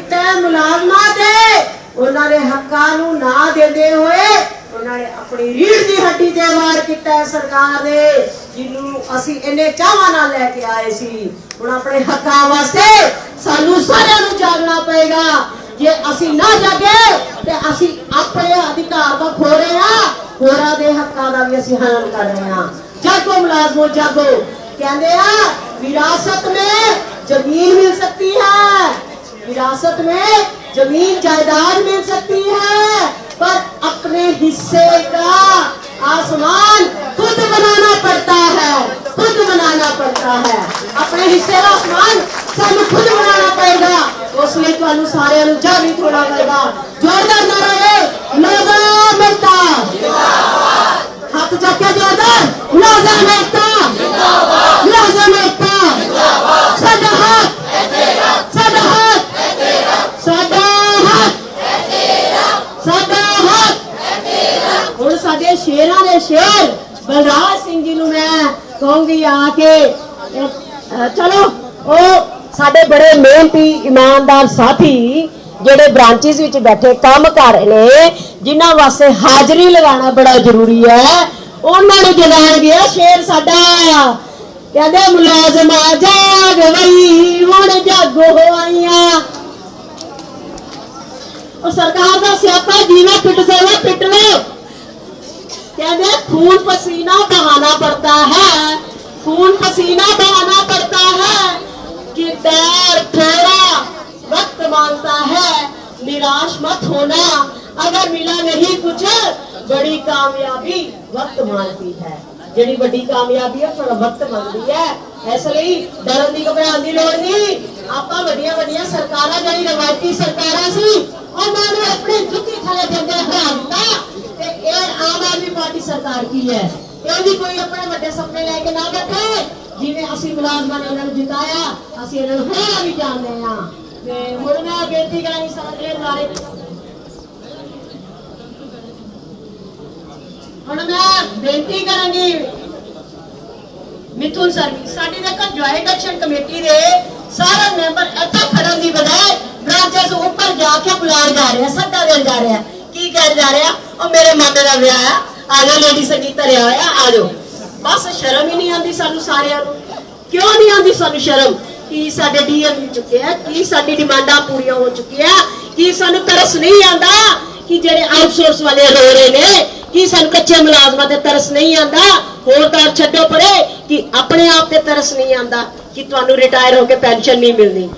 ਆਪਣੇ ਮੁਲਾਜ਼ਮਾਂ ਤੇ। ਉਹਨਾਂ ਦੇ ਹੱਕਾਂ ਨੂੰ ਨਾ ਦਿੰਦੇ ਹੋਏ ਉਹਨਾਂ ਨੇ ਆਪਣੀ ਰੀੜ ਦੀ ਹੱਡੀ ਤੇ ਵਾਰ ਕੀਤਾ ਸਰਕਾਰ ਨੇ, ਜਿਹਨੂੰ ਅਸੀਂ ਇੰਨੇ ਚਾਹਾਂ ਨਾਲ ਲੈ ਕੇ ਆਏ ਸੀ। ਹੁਣ ਆਪਣੇ ਹੱਕਾਂ ਵਾਸਤੇ ਸਾਨੂੰ ਸਾਰਿਆਂ ਨੂੰ ਜਾਗਣਾ ਪਏਗਾ। ਜੇ ਅਸੀਂ ਨਾ ਜਾਗੇ ਤੇ ਅਸੀਂ ਆਪਣੇ ਅਧਿਕਾਰ ਦਾ ਖੋ ਰਹੇ ਹਾਂ ਹੋਰਾਂ ਦੇ ਹੱਕਾਂ ਦਾ ਵੀ ਅਸੀਂ ਹਨਨ ਕਰ ਰਹੇ ਹਾਂ। ਜਾਗੋ ਮੁਲਾਜ਼ਮੋ, ਜਾਗੋ। ਕਹਿੰਦੇ ਆ, ਵਿਰਾਸਤ में ज़मीन मिल सकती है। विरासत में ज़मीन जायदाद मिल सकती है, पर अपने हिस्से का आसमान खुद बनाना पड़ता है, खुद बनाना पड़ता है। अपने हिस्से का आसमान सानू खुद बनाना पड़ेगा। उसमें थानू सारे जग भी थोड़ा पड़ेगा जोरदार नारा है। ਹੱਕ ਸ਼ੇਰਾਂ ਦੇ ਸ਼ੇਰ। ਬਲਰਾਜ ਸਿੰਘ ਜੀ ਨੂੰ ਮੈਂ ਕਹੂੰਗੀ ਆ ਕੇ ਚਲੋ, ਉਹ ਸਾਡੇ ਬੜੇ ਮਿਹਨਤੀ ਇਮਾਨਦਾਰ ਸਾਥੀ ਜਿਹੜੇ ਬ੍ਰਾਂਚਿਸ ਵਿੱਚ ਬੈਠੇ ਕੰਮ ਕਰ ਰਹੇ ਨੇ, ਜਿਨ੍ਹਾਂ ਵਾਸਤੇ ਹਾਜ਼ਰੀ ਲਗਾਉਣਾ ਬੜਾ ਜ਼ਰੂਰੀ ਹੈ। ਉਹਨਾਂ ਨੂੰ ਜਗਾਣਗੇ ਇਹ ਸ਼ੇਰ ਸਾਡਾ। ਕਹਿੰਦੇ ਮੁਲਾਜ਼ਮਾ ਜਾਗ ਵਈ ਹੁਣ ਜਾਗੋ ਹੋਈਆਂ। ਉਹ ਸਰਕਾਰ ਦਾ ਸਿਆਪਾ ਜੀਵਾ पड़ता है खून पसीना बहाना पड़ता है कि पैर थोड़ा वक्त मांगता है निराश मत होना अगर मिला नहीं कुछ बड़ी कामयाबी वक्त मांगती है ਜਿਹੜੀ ਵੱਡੀ ਕਾਮਯਾਬੀ ਹੈ ਥੋੜਾ ਵਕਤ ਮੰਗਦੀ ਹੈ ਇਸ ਲਈ ਡਰਨ ਦੀ ਘਬਰਾਉਣ ਦੀ ਲੋੜ ਨਹੀਂ ਆਪਾਂ ਵੱਡੀਆਂ ਵੱਡੀਆਂ ਸਰਕਾਰਾਂ ਜਿਹੜੀ ਰਵਾਇਤੀ ਸਰਕਾਰਾਂ ਸੀ ਉਹਨਾਂ ਨੂੰ ਆਪਣੇ ਜੁੱਤੀ ਥੱਲੇ ਦਿੰਦੇ ਹਰਾ ਦਿੱਤਾ ਤੇ ਇਹ ਆਮ ਆਦਮੀ ਪਾਰਟੀ ਸਰਕਾਰ ਕੀ ਹੈ ਇਹ ਵੀ ਕੋਈ ਆਪਣੇ ਵੱਡੇ ਸੁਪਨੇ ਲੈ ਕੇ ਨਾ ਬੈਠੇ। ਜਿਵੇਂ ਅਸੀਂ ਮੁਲਾਜ਼ਮਾਂ ਨੇ ਇਹਨਾਂ ਨੂੰ ਜਿਤਾਇਆ, ਅਸੀਂ ਇਹਨਾਂ ਨੂੰ ਹਰਾ ਵੀ ਜਾਣਦੇ ਆ ਤੇ ਹੁਣ ਮੈਂ ਬੇਨਤੀ ਕਰਾਂਗੀ ਸਾਰੇ ਬਾਰੇ ਹੁਣ ਮੈਂ ਬੇਨਤੀ ਕਰਾਂਗੀ, ਮਿਥੁਨ ਸਰ, ਸਾਡੀ ਦੇਖੋ ਜੁਆਇੰਟ ਐਕਸ਼ਨ ਕਮੇਟੀ ਦੇ ਸਾਰੇ ਮੈਂਬਰ ਇੱਥੇ ਖੜਨ ਦੀ ਬਜਾਏ ਬ੍ਰਾਂਚਸ ਉੱਪਰ ਜਾ ਕੇ ਬੁਲਾਉਣ ਜਾ ਰਹੇ ਆ ਸੱਦਾ ਦੇਣ ਜਾ ਰਹੇ ਆ। ਕੀ ਕਹਿਣ ਜਾ ਰਹੇ ਆ? ਉਹ ਮੇਰੇ ਮਾਮੇ ਦਾ ਵਿਆਹ ਆ। ਆ ਜਾਓ ਲੇਡੀ ਸੰਗੀਤ ਧਰਿਆ ਹੋਇਆ ਆ ਜਾਓ ਬਸ ਸ਼ਰਮ ਹੀ ਨਹੀਂ ਆਉਂਦੀ ਸਾਨੂੰ ਸਾਰਿਆਂ ਨੂੰ। ਕਿਉਂ ਨਹੀਂ ਆਉਂਦੀ ਸਾਨੂੰ ਸ਼ਰਮ? ਕੀ ਸਾਡੇ ਡੀਐਮ ਚੁੱਕੇ ਆ, ਕੀ ਸਾਡੀ ਡਿਮਾਂਡਾਂ ਪੂਰੀਆਂ ਹੋ ਚੁੱਕੀਆਂ ਕੀ ਸਾਨੂੰ ਤਰਸ ਨਹੀਂ ਆਉਂਦਾ ਕਿ ਜਿਹੜੇ ਆਊਟਸੋਰਸ ਵਾਲੇ ਰੋ ਰਹੇ ਨੇ? ਕਿ ਸਾਨੂੰ ਕੱਚੇ ਮੁਲਾਜ਼ਮਾਂ ਤੇ ਤਰਸ ਨਹੀਂ ਆਂਦਾ ਹੋਰ ਤਾਂ ਛੱਡੋ ਪਰੇ ਕਿ ਆਪਣੇ ਆਪ ਤੇ ਤਰਸ ਨਹੀਂ ਆਂਦਾ ਕਿ ਤੁਹਾਨੂੰ ਰਿਟਾਇਰ ਹੋ ਕੇ ਪੈਨਸ਼ਨ ਨਹੀਂ ਮਿਲਣੀ।